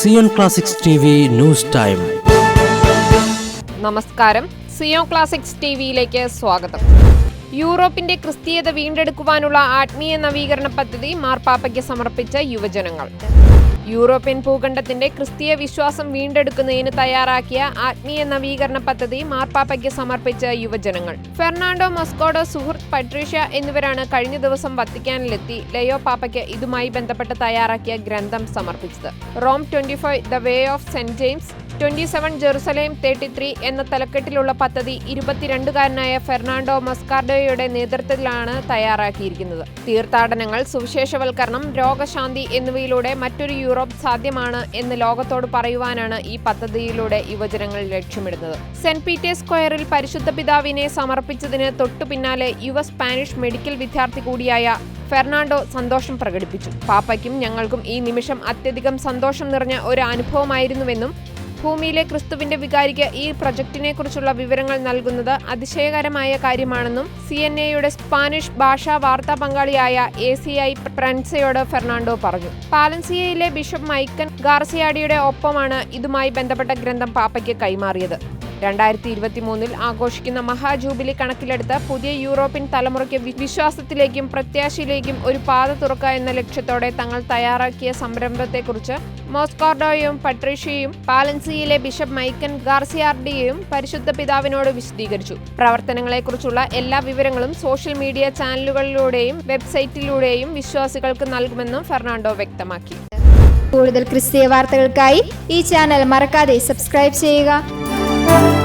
Zion classics T V news time നമസ്കാരം. Zion classics T വിയിലേക്ക് സ്വാഗതം. യൂറോപ്പിന്റെ ക്രിസ്തീയത വീണ്ടെടുക്കുവാനുള്ള ആത്മീയ നവീകരണ പദ്ധതി മാർപ്പാപ്പയ്ക്ക് സമർപ്പിച്ച യുവജനങ്ങൾ. യൂറോപ്യൻ ഭൂഖണ്ഡത്തിന്റെ ക്രിസ്തീയ വിശ്വാസം വീണ്ടെടുക്കുന്നതിന് തയ്യാറാക്കിയ ആത്മീയ നവീകരണ പദ്ധതി മാർപ്പാപ്പയ്ക്ക് സമർപ്പിച്ച യുവജനങ്ങൾ. ഫെർണാണ്ടോ മസ്കോഡോ സുഹൃത്ത് പട്രീഷ്യ എന്നിവരാണ് കഴിഞ്ഞ ദിവസം വത്തിക്കാനിലെത്തി ലയോ പാപ്പയ്ക്ക് ഇതുമായി ബന്ധപ്പെട്ട് തയ്യാറാക്കിയ ഗ്രന്ഥം സമർപ്പിച്ചത്. Rome twenty five the way of Saint James twenty seven Jerusalem thirty three എന്ന തലക്കെട്ടിലുള്ള പദ്ധതി ഇരുപത്തിരണ്ടുകാരനായ ഫെർണാണ്ടോ മസ്കാർഡോയുടെ നേതൃത്വത്തിലാണ് തയ്യാറാക്കിയിരിക്കുന്നത്. തീർത്ഥാടനങ്ങൾ സുവിശേഷവൽക്കരണം രോഗശാന്തി എന്നിവയിലൂടെ മറ്റൊരു യൂറോപ്പ് സാധ്യമാണ് എന്ന് ലോകത്തോട് പറയുവാനാണ് ഈ പദ്ധതിയിലൂടെ യുവജനങ്ങൾ ലക്ഷ്യമിടുന്നത്. സെന്റ് പീറ്റേഴ്സ് സ്ക്വയറിൽ പരിശുദ്ധ പിതാവിനെ സമർപ്പിച്ചതിന് തൊട്ടു പിന്നാലെ യുവ സ്പാനിഷ് മെഡിക്കൽ വിദ്യാർത്ഥി കൂടിയായ ഫെർണാണ്ടോ സന്തോഷം പ്രകടിപ്പിച്ചു. പാപ്പയ്ക്കും ഞങ്ങൾക്കും ഈ നിമിഷം അത്യധികം സന്തോഷം നിറഞ്ഞ ഒരു അനുഭവമായിരുന്നുവെന്നും ഭൂമിയിലെ ക്രിസ്തുവിന്റെ വികാരിക്ക് ഈ പ്രൊജക്ടിനെ കുറിച്ചുള്ള വിവരങ്ങൾ നൽകുന്നത് അതിശയകരമായ കാര്യമാണെന്നും സി എൻ എയുടെ സ്പാനിഷ് ഭാഷാ വാർത്താ പങ്കാളിയായ എ സി ഐ പ്രൻസയോട് ഫെർണാണ്ടോ പറഞ്ഞു. പാലൻസിയയിലെ ബിഷപ്പ് മൈക്കൻ ഗാർസിയാഡിയുടെ ഒപ്പമാണ് ഇതുമായി ബന്ധപ്പെട്ട ഗ്രന്ഥം പാപ്പയ്ക്ക് കൈമാറിയത്. രണ്ടായിരത്തി ഇരുപത്തി മൂന്നിൽ ആഘോഷിക്കുന്ന മഹാജൂബിലി കണക്കിലെടുത്ത് പുതിയ യൂറോപ്യൻ തലമുറയ്ക്ക് വിശ്വാസത്തിലേക്കും പ്രത്യാശയിലേക്കും ഒരു പാത തുറക്കുക എന്ന ലക്ഷ്യത്തോടെ തങ്ങൾ തയ്യാറാക്കിയ സംരംഭത്തെക്കുറിച്ച് മോസ്കോർഡോയും പട്രീഷ്യയും പാലൻസിയിലെ ബിഷപ്പ് മൈക്കൻ ഗാർസിയാർഡിയും പരിശുദ്ധ പിതാവിനോട് വിശദീകരിച്ചു. പ്രവർത്തനങ്ങളെക്കുറിച്ചുള്ള എല്ലാ വിവരങ്ങളും സോഷ്യൽ മീഡിയ ചാനലുകളിലൂടെയും വെബ്സൈറ്റിലൂടെയും വിശ്വാസികൾക്ക് നൽകുമെന്നും ഫെർണാണ്ടോ വ്യക്തമാക്കി. കൂടുതൽ ക്രിസ്തീയ വാർത്തകൾക്കായി ഈ ചാനൽ മറക്കാതെ സബ്സ്ക്രൈബ് ചെയ്യുക. 啊。